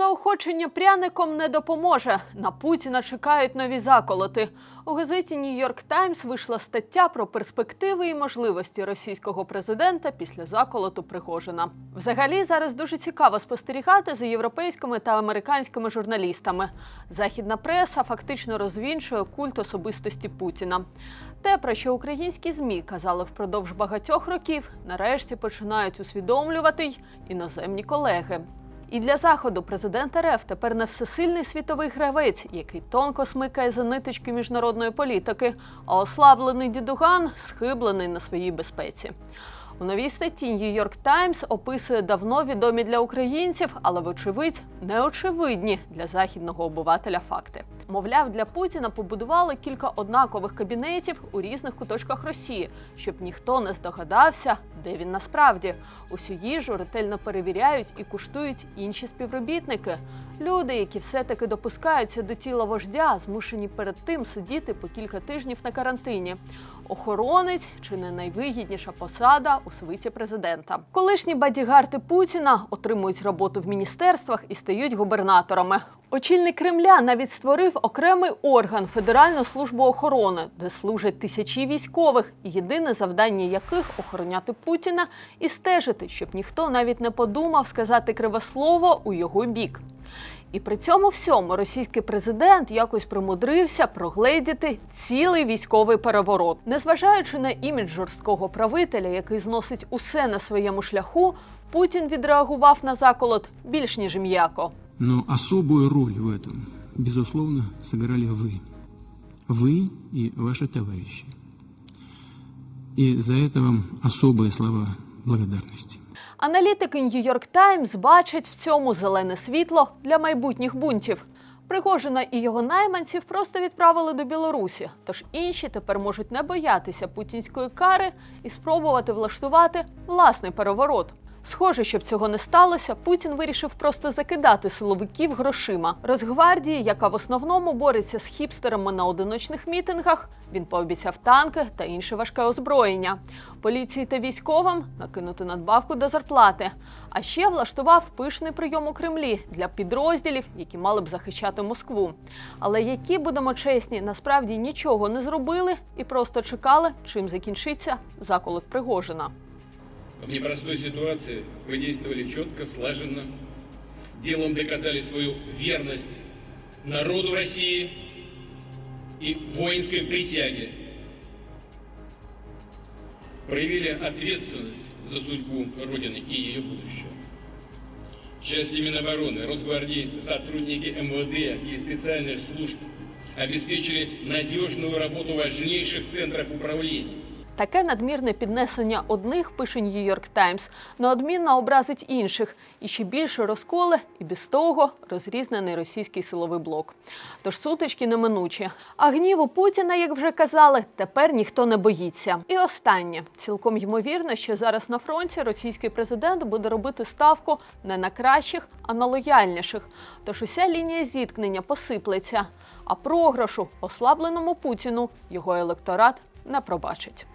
Заохочення пряником не допоможе. На Путіна чекають нові заколоти. У газеті Нью-Йорк Таймс вийшла стаття про перспективи і можливості російського президента після заколоту Пригожина. Взагалі зараз дуже цікаво спостерігати за європейськими та американськими журналістами. Західна преса фактично розвінчує культ особистості Путіна. Те, про що українські змі казали впродовж багатьох років, нарешті починають усвідомлювати й іноземні колеги. І для заходу президент РФ тепер не всесильний світовий гравець, який тонко смикає за ниточки міжнародної політики, а ослаблений дідуган схиблений на своїй безпеці. У новій статті Нью-Йорк Таймс описує давно відомі для українців, але вочевидь неочевидні для західного обивателя факти. Мовляв, для Путіна побудували кілька однакових кабінетів у різних куточках Росії, щоб ніхто не здогадався, де він насправді. Усю їжу ретельно перевіряють і куштують інші співробітники. Люди, які все-таки допускаються до тіла вождя, змушені перед тим сидіти по кілька тижнів на карантині. Охоронець чи не найвигідніша посада у свиті президента. Колишні бадігарти Путіна отримують роботу в міністерствах і стають губернаторами. Очільник Кремля навіть створив окремий орган Федеральну службу охорони, де служать тисячі військових, єдине завдання яких охороняти Путіна і стежити, щоб ніхто навіть не подумав сказати криве слово у його бік. І при цьому всьому російський президент якось примудрився прогледіти цілий військовий переворот. Незважаючи на імідж жорсткого правителя, який зносить усе на своєму шляху, Путін відреагував на заколот більш ніж м'яко. Но особую роль в этом, безусловно, сыграли вы. Вы и ваши товарищи. И за это вам особые слова благодарности. Аналітики New York Times бачать в цьому зелене світло для майбутніх бунтів. Пригожина і його найманців просто відправили до Білорусі, тож інші тепер можуть не боятися путінської кари і спробувати влаштувати власний переворот. Схоже, щоб цього не сталося, Путін вирішив просто закидати силовиків грошима. Росгвардії, яка в основному бореться з хіпстерами на одиночних мітингах, він пообіцяв танки та інше важке озброєння. Поліції та військовим накинути надбавку до зарплати. А ще влаштував пишний прийом у Кремлі для підрозділів, які мали б захищати Москву. Але які, будемо чесні, насправді нічого не зробили і просто чекали, чим закінчиться заколот Пригожина. В непростой ситуации вы действовали четко, слаженно, делом доказали свою верность народу России и воинской присяге. Проявили ответственность за судьбу Родины и ее будущего. Части Минобороны, росгвардейцы, сотрудники МВД и специальных служб обеспечили надежную работу важнейших центров управления. Таке надмірне піднесення одних, пише York Times, неодмінно образить інших, і ще більше розколи, і без того розрізнений російський силовий блок. Тож сутички неминучі. А гніву Путіна, як вже казали, тепер ніхто не боїться. І останнє цілком ймовірно, що зараз на фронті російський президент буде робити ставку не на кращих, а на лояльніших. Тож уся лінія зіткнення посиплеться. А програшу ослабленому Путіну його електорат не пробачить.